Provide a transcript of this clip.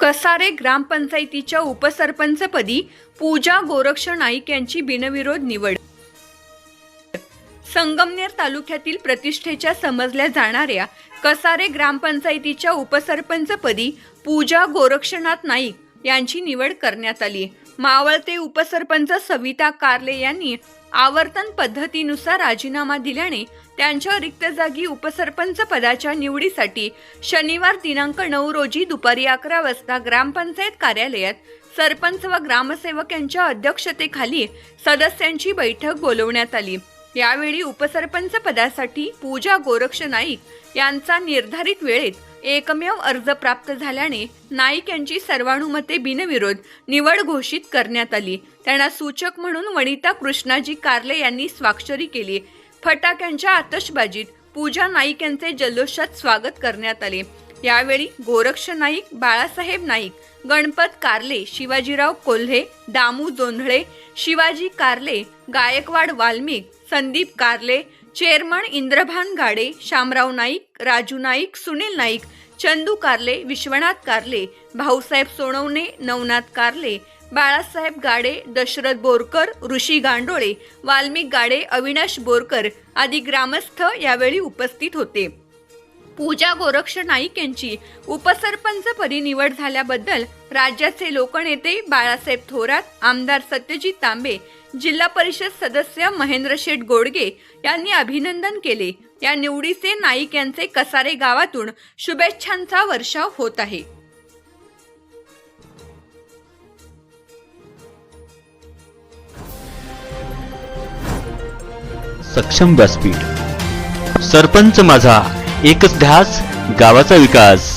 कसारे ग्रामपंचायतीच्या उपसरपंचपदी पूजा गोरक्ष नाईक यांची बिनविरोध निवड. संगमनेर तालुक्यातील प्रतिष्ठेच्या समजल्या जाणाऱ्या कसारे ग्रामपंचायतीच्या उपसरपंचपदी पूजा गोरक्षनाथ नाईक यांची निवड करण्यात आली. मावळते उपसरपंच सविता कारले यांनी आवर्तन पद्धतीनुसार राजीनामा दिल्याने त्यांच्या रिक्त जागी उपसरपंच पदाच्या निवडीसाठी शनिवार दिनांक नऊ रोजी दुपारी अकरा वाजता ग्रामपंचायत कार्यालयात सरपंच व ग्रामसेवक यांच्या अध्यक्षतेखाली सदस्यांची बैठक बोलवण्यात आली. यावेळी उपसरपंच पदासाठी पूजा गोरक्ष नाईक यांचा निर्धारित वेळेत एकमेव अर्ज प्राप्त झाल्याने नाईक यांची सर्वानुमते बिनविरोध निवड घोषित करण्यात आली. त्यांना सूचक म्हणून वनिता कृष्णाजी कार्ले यांनी स्वाक्षरी केली. फटाक्यांच्या आतषबाजीत पूजा नाईक यांचे जल्लोषात स्वागत करण्यात आले. यावेळी गोरक्ष नाईक बाळासाहेब नाईक गणपत कार्ले शिवाजीराव कोल्हे दामू जोंधळे शिवाजी कार्ले गायकवाड वाल्मिक संदीप कार्ले चेअरमन इंद्रभान गाडे शामराव नाईक राजू नाईक सुनील नाईक चंदू कारले विश्वनाथ कारले भाऊसाहेब सोनवणे नवनाथ कारले बाळासाहेब गाडे दशरथ बोरकर ऋषी गांडोळे वाल्मिक गाडे अविनाश बोरकर आदी ग्रामस्थ यावेळी उपस्थित होते. पूजा गोरक्ष नाईक यांची उपसरपंचपदी निवड झाल्याबद्दल राज्याचे लोकनेते बाळासाहेब थोरात आमदार सत्यजित तांबे जिल्हा परिषद सदस्य महेंद्र शेठ गोडगे यांनी अभिनंदन केले. या निवडीचे नाईक यांचे कसारे गावातून शुभेच्छांचा वर्षाव होत आहे. सक्षम व्यासपीठ. सरपंच माझा एकच ध्यास गावाचा विकास.